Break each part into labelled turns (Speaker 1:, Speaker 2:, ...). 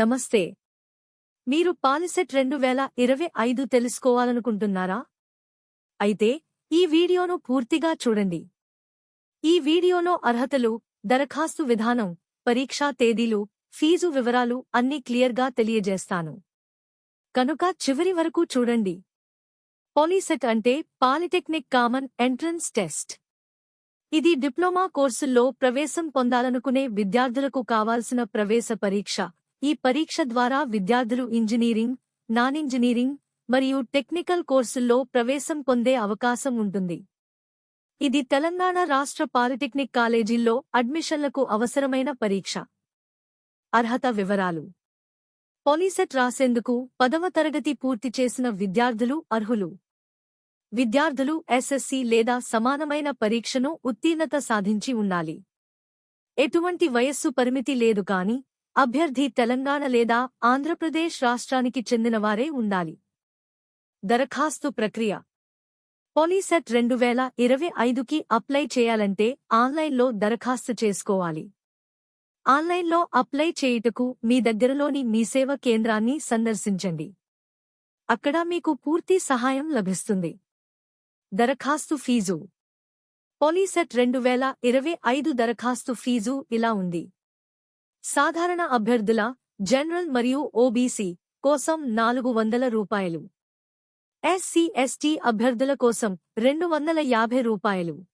Speaker 1: నమస్తే. మీరు పాలిసెట్ రెండు వేల ఇరవై ఐదు తెలుసుకోవాలనుకుంటున్నారా? అయితే ఈ వీడియోను పూర్తిగా చూడండి. ఈ వీడియోలో అర్హతలు దరఖాస్తు విధానం పరీక్షా తేదీలు ఫీజు వివరాలు అన్నీ క్లియర్గా తెలియజేస్తాను. కనుక చివరి వరకు చూడండి. పాలిసెట్ అంటే పాలిటెక్నిక్ కామన్ ఎంట్రన్స్ టెస్ట్. ఇది డిప్లొమా కోర్సుల్లో ప్రవేశం పొందాలనుకునే విద్యార్థులకు కావాల్సిన ప్రవేశ పరీక్ష. ఈ పరీక్ష ద్వారా విద్యార్థులు ఇంజనీరింగ్ నాన్ ఇంజనీరింగ్ మరియు టెక్నికల్ కోర్సుల్లో ప్రవేశం పొందే అవకాశం ఉంటుంది. ఇది తెలంగాణ రాష్ట్ర పాలిటెక్నిక్ కాలేజీల్లో అడ్మిషన్లకు అవసరమైన పరీక్ష. అర్హత వివరాలు. పోలీసెట్ రాసేందుకు పదవ తరగతి పూర్తి చేసిన విద్యార్థులు అర్హులు. విద్యార్థులు ఎస్ఎస్సి లేదా సమానమైన పరీక్షను ఉత్తీర్ణత సాధించి ఉండాలి. ఎటువంటి వయస్సు పరిమితి లేదు కాని అభ్యర్థి తెలంగాణ లేదా ఆంధ్రప్రదేశ్ రాష్ట్రానికి చెందినవారే ఉండాలి. దరఖాస్తు ప్రక్రియ. పోలీసెట్ రెండు వేల ఇరవై ఐదుకి అప్లై చేయాలంటే ఆన్లైన్లో దరఖాస్తు చేసుకోవాలి. ఆన్లైన్లో అప్లై చేయుటకు మీ దగ్గరలోని మీ సేవ కేంద్రాన్ని సందర్శించండి. అక్కడ మీకు పూర్తి సహాయం లభిస్తుంది. దరఖాస్తు ఫీజు. పోలీసెట్ రెండు వేల ఇరవై ఐదు దరఖాస్తు ఫీజు ఇలా ఉంది. సాధారణ అభ్యర్థుల జనరల్ మరియు ఓబీసీ కోసం నాలుగు వందల రూపాయలు. ఎస్సీ ఎస్టీ అభ్యర్థుల కోసం రెండు వందల యాభై రూపాయలు.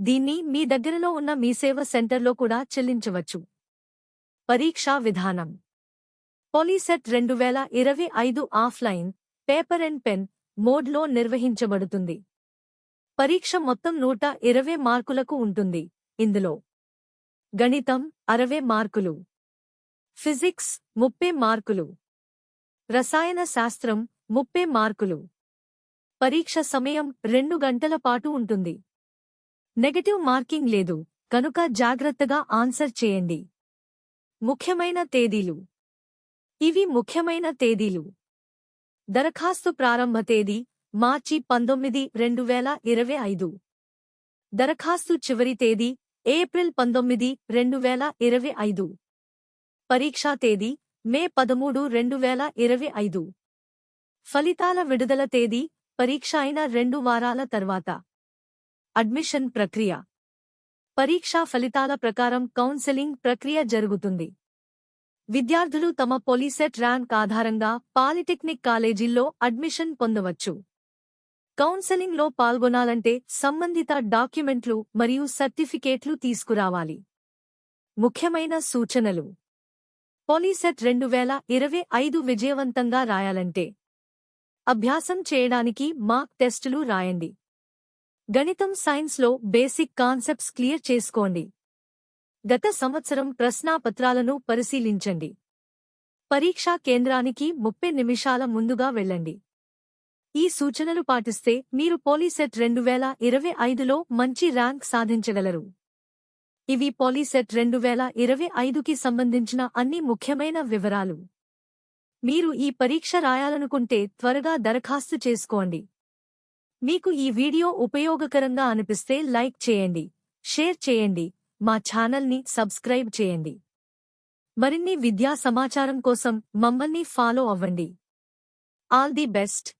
Speaker 1: దీన్ని మీ దగ్గరలో ఉన్న మీ సేవ సెంటర్లో కూడా చెల్లించవచ్చు. పరీక్షా విధానం. పోలీసెట్ రెండు వేల ఇరవై ఐదు ఆఫ్లైన్ పేపర్ అండ్ పెన్ మోడ్లో నిర్వహించబడుతుంది. పరీక్ష మొత్తం నూట ఇరవై మార్కులకు ఉంటుంది. ఇందులో గణితం అరవై మార్కులు. ఫిజిక్స్ ముప్పై మార్కులు. రసాయన శాస్త్రం ముప్పై మార్కులు. పరీక్ష సమయం రెండు గంటల పాటు ఉంటుంది. నెగటివ్ మార్కింగ్ లేదు కనుక జాగ్రత్తగా ఆన్సర్ చేయండి. ముఖ్యమైన తేదీలు. ఇవి ముఖ్యమైన తేదీలు. దరఖాస్తు ప్రారంభ తేదీ మార్చి పంతొమ్మిది రెండు వేల ఇరవై ఐదు. దరఖాస్తు చివరి తేదీ ఏప్రిల్ పంతొమ్మిది రెండు వేల ఇరవై ఐదు. పరీక్షా తేదీ మే పదమూడు రెండు వేల ఇరవై ఐదు. ఫలితాల విడుదల తేదీ పరీక్ష అయిన రెండు వారాల తర్వాత. అడ్మిషన్ ప్రక్రియ. పరీక్షా ఫలితాల ప్రకారం కౌన్సెలింగ్ ప్రక్రియ జరుగుతుంది. విద్యార్థులు తమ పోలీసెట్ ర్యాంక్ ఆధారంగా పాలిటెక్నిక్ కాలేజీల్లో అడ్మిషన్ పొందవచ్చు. కౌన్సెలింగ్లో పాల్గొనాలంటే సంబంధిత డాక్యుమెంట్లు మరియు సర్టిఫికేట్లు తీసుకురావాలి. ముఖ్యమైన సూచనలు. పోలీసెట్ రెండు వేల ఇరవై ఐదు విజయవంతంగా రాయాలంటే అభ్యాసం చేయడానికి మాక్ టెస్టులు రాయండి. గణితం సైన్స్లో బేసిక్ కాన్సెప్ట్స్ క్లియర్ చేసుకోండి. గత సంవత్సరం ప్రశ్నాపత్రాలను పరిశీలించండి. పరీక్షా కేంద్రానికి ముప్పై నిమిషాల ముందుగా వెళ్ళండి. ఈ సూచనలు పాటిస్తే మీరు పోలీసెట్ రెండు వేల ఇరవై ఐదులో మంచి ర్యాంక్ సాధించగలరు. ఇవి పోలీసెట్ రెండు వేల ఇరవై ఐదుకి సంబంధించిన అన్ని ముఖ్యమైన వివరాలు. మీరు ఈ పరీక్ష రాయాలనుకుంటే త్వరగా దరఖాస్తు చేసుకోండి. మీకు ఈ వీడియో ఉపయోగకరంగా అనిపిస్తే లైక్ చేయండి షేర్ చేయండి మా ఛానల్ని సబ్స్క్రైబ్ చేయండి. మరిన్ని విద్యా సమాచారం కోసం మమ్మల్ని ఫాలో అవ్వండి. All the best.